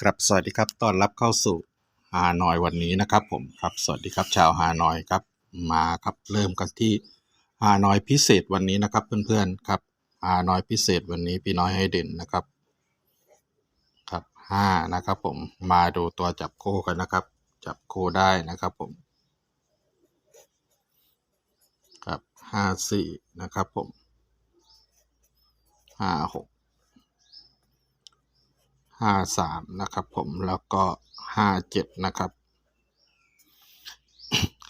ครับสวัสดีครับต้อนรับเข้าสู่ฮานอยวันนี้นะครับผมครับสวัสดีครับชาวฮานอยครับมาครับเริ่มกันที่ฮานอยพิเศษวันนี้นะครับเพื่อนๆครับฮานอยพิเศษวันนี้พี่น้อยให้เด่นนะครับครับห้านะครับผมมาดูตัวจับคู่กันนะครับ จับคู่ได้นะครับผมครับห้าสี่นะครับผมห้าหก ห้าสามนะครับผมแล้วก็ห้าเจ็ดนะครับ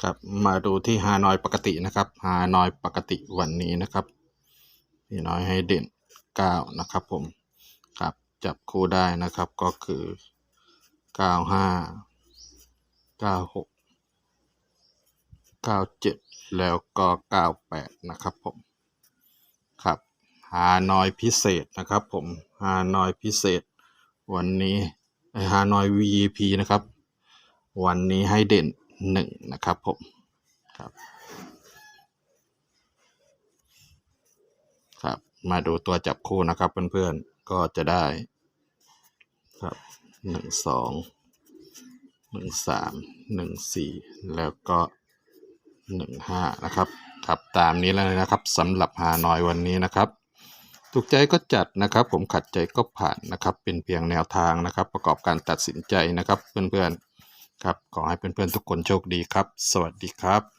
ครับมาดูที่ฮานอยปกตินะครับฮานอยปกติวันนี้นะครับพี่น้อยให้เด่นเก้านะครับผมครับจับคู่ได้นะครับก็คือเก้าห้าเก้าหกเก้าเจ็ดแล้วก็เก้าแปดนะครับผมครับฮานอยพิเศษนะครับผมฮานอยพิเศษ วันนี้ฮานอย VP นะครับ วันนี้ให้เด่นหนึ่งนะครับผมครับครับ มาดูตัวจับคู่นะครับเพื่อนๆก็จะได้ครับหนึ่งสองหนึ่งสามหนึ่งสี่แล้วก็หนึ่งห้านะครับครับตามนี้แล้วนะครับสำหรับฮานอยวันนี้นะครับ ถูกใจก็จัดนะครับ ผมขัดใจก็ผ่านนะครับ เป็นเพียงแนวทางนะครับ ประกอบการตัดสินใจนะครับ เพื่อนๆครับขอให้เพื่อนๆทุกคนโชคดีครับ สวัสดีครับ